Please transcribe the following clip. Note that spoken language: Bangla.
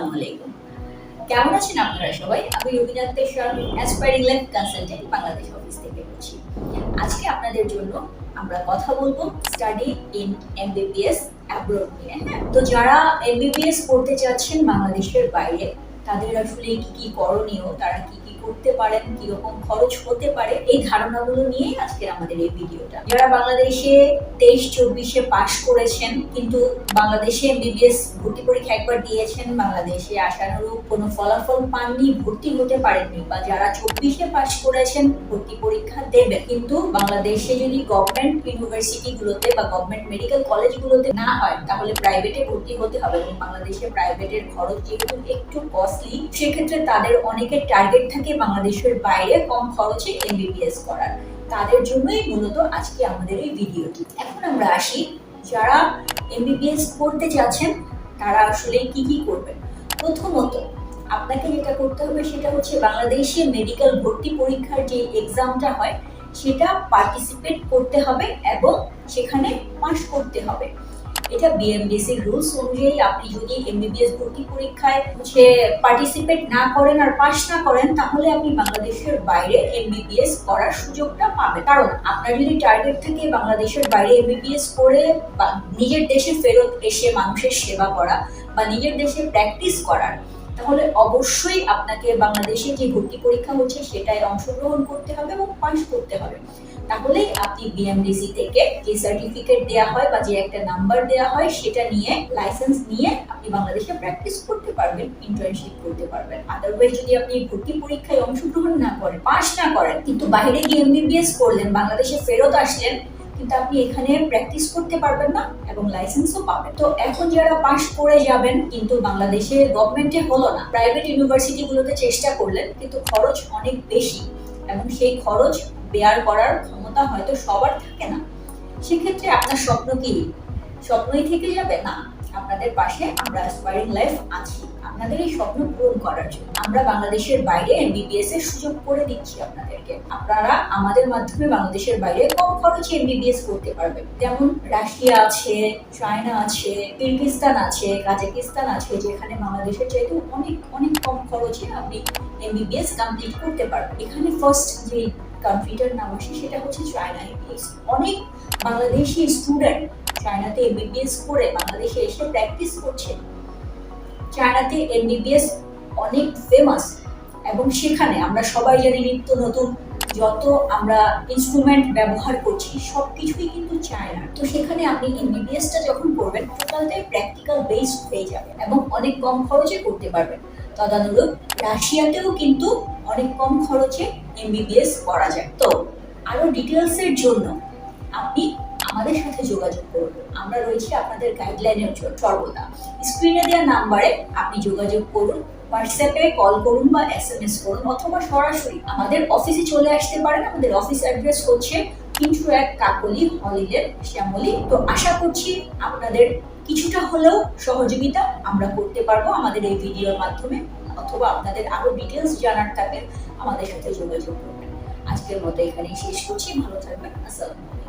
আসসালামু আলাইকুম। কেমন আছেন আপনারা সবাই? আমি aspiring life consultant Bangladesh office থেকে বলছি। আজকে আপনাদের জন্য আমরা কথা বলব স্টাডি ইন এমবিবিএস অ্যাব্রোড নিয়ে হ্যাঁ? তো যারা এমবিবিএস করতে চাচ্ছেন বাংলাদেশের বাইরে, তাদের আসলে কি কি করণীয়, তারা কি কি করতে পারেন, কীরকম খরচ হতে পারে, এই ধারণাগুলো নিয়ে আজকে আমাদের এই ভিডিওটা। যারা বাংলাদেশে তেইশ, চব্বিশে পাশ করেছেন, কিন্তু বাংলাদেশে এমবিবিএস ভর্তি পরীক্ষা একবার দিয়েছেন, বাংলাদেশে আশানুরূপ কোনো ফলাফল পাননি, ভর্তি হতে পারেননি, বা যারা চব্বিশে পাশ করেছেন, ভর্তি পরীক্ষা দেবেন কিন্তু বাংলাদেশে যদি গভর্নমেন্ট ইউনিভার্সিটিগুলোতে বা গভর্নমেন্ট মেডিকেল কলেজগুলোতে না হয়, তাহলে প্রাইভেটে ভর্তি হতে হবে এবং বাংলাদেশে প্রাইভেটের খরচ যেহেতু একটু কস্টলি সেক্ষেত্রে তাদের অনেকের টার্গেট থাকে বাংলাদেশের বাইরে কম খরচে এমবিবিএস করার। তাদের জন্যই মূলত আজকে আমাদের এই ভিডিওটি। এখন আমরা আসি, যারা এমবিবিএস করতে যাচ্ছেন তারা আসলে কি কি করবেন? প্রথমত, আপনাকে যেটা করতে হবে সেটা হচ্ছে বাংলাদেশে মেডিকেল ভর্তি পরীক্ষার যে এক্সামটা হয়, সেটা পার্টিসিপেট করতে হবে এবং সেখানে পাশ করতে হবে। এটা বিএমডিসি রুলস অনুযায়ী আপনি যদি এমবিবিএস ভর্তি পরীক্ষায় হচ্ছে পার্টিসিপেট না করেন আর পাশ না করেন, তাহলে আপনি বাংলাদেশের বাইরে এমবিবিএস করার সুযোগটা পাবেন। কারণ আপনার যদি টার্গেট থাকে বাংলাদেশের বাইরে এমবিবিএস করে নিজের দেশে ফেরত এসে মানুষের সেবা করা বা নিজের দেশে প্র্যাকটিস করার, তাহলে অবশ্যই আপনাকে বাংলাদেশে যে ভর্তি পরীক্ষা হচ্ছে সেটায় অংশগ্রহণ করতে হবে এবং পাশ করতে হবে। তাহলেই আপনি বিএমডিসি থেকে যে সার্টিফিকেট দেওয়া হয় বা যে একটা নাম্বার দেওয়া হয়, সেটা নিয়ে লাইসেন্স নিয়ে আপনি বাংলাদেশে প্র্যাকটিস করতে পারবেন ইন্টার্নশিপ করতে পারবেন। আদারওয়াইজ যদি আপনি ভর্তি পরীক্ষায় অংশগ্রহণ না করেন পাশ না করেন, কিন্তু বাইরে গিয়ে এমবিবিএস করলেন, বাংলাদেশে ফেরত আসলেন, কিন্তু আপনি এখানে প্র্যাকটিস করতে পারবেন না এবং লাইসেন্সও পাবেন। তো এখন যারা পাশ করে যাবেন, কিন্তু বাংলাদেশে গভর্নমেন্টে হলো না প্রাইভেট ইউনিভার্সিটিগুলোতে চেষ্টা করলেন, কিন্তু খরচ অনেক বেশি এবং সেই খরচ বেয়ার করার ক্ষমতা হয়তো সবার থাকে না। সেক্ষেত্রে আপনার স্বপ্ন কি? স্বপ্নই থেকে যাবে? না। আপনাদের পাশে আমরা অ্যাসপায়ারিং লাইফ আছি। আপনাদের এই স্বপ্ন পূরণ করার জন্য। আমরা বাংলাদেশের বাইরে এমবিবিএস এর সুযোগ করে দিচ্ছি আপনাদেরকে। আপনারা আমাদের মাধ্যমে বাংলাদেশের বাইরে কম খরচে এমবিবিএস করতে পারবেন। যেমন রাশিয়া আছে, চায়না আছে কিরগিস্তান আছে, কাজাকিস্তান আছে, যেখানে বাংলাদেশের চাইতে অনেক অনেক কম খরচে আপনি এমবিবিএস কমপ্লিট করতে পারবেন। এখানে ফার্স্ট যে কান্ট্রিটার নাম আসে, সেটা হচ্ছে চায়না এমবিবিএস অনেক বাংলাদেশি স্টুডেন্ট চায়নাতে এমবিবিএস করে বাংলাদেশে এসে প্র্যাকটিস করছে। চায়নাতে এমবিবিএস অনেক ফেমাস এবং সেখানে আমরা সবাই জানি নিত্য নতুন যত আমরা ইনস্ট্রুমেন্ট ব্যবহার করছি সব কিছুই কিন্তু চায়না তো সেখানে আপনি এমবিবিএসটা যখন করবেন টোটালটাই প্র্যাকটিক্যাল বেসড হয়ে যাবে এবং অনেক কম খরচে করতে পারবেন। তদানুরূপ রাশিয়াতেও কিন্তু অনেক কম খরচে এমবিবিএস করা যায়। তো আরও ডিটেলসের জন্য আপনি আমাদের সাথে যোগাযোগ করুন। আমরা রয়েছি আপনাদের গাইডলাইনের জন্য সর্বদা। স্ক্রিনে দেওয়া নাম্বারে আপনি যোগাযোগ করুন হোয়াটসঅ্যাপে কল করুন বা এস এম এস করুন অথবা সরাসরি আমাদের অফিসে চলে আসতে পারেন। আমাদের অফিস অ্যাড্রেস হচ্ছে তিনশো এক কাকলি হলিডে শ্যামলি। তো আশা করছি আপনাদের কিছুটা হলেও সহযোগিতা আমরা করতে পারব আমাদের এই ভিডিওর মাধ্যমে, অথবা আপনাদের আরও ডিটেলস জানার থাকে আমাদের সাথে যোগাযোগ করবেন। আজকের মতো এখানেই শেষ করছি, ভালো থাকবেন, আসসালামু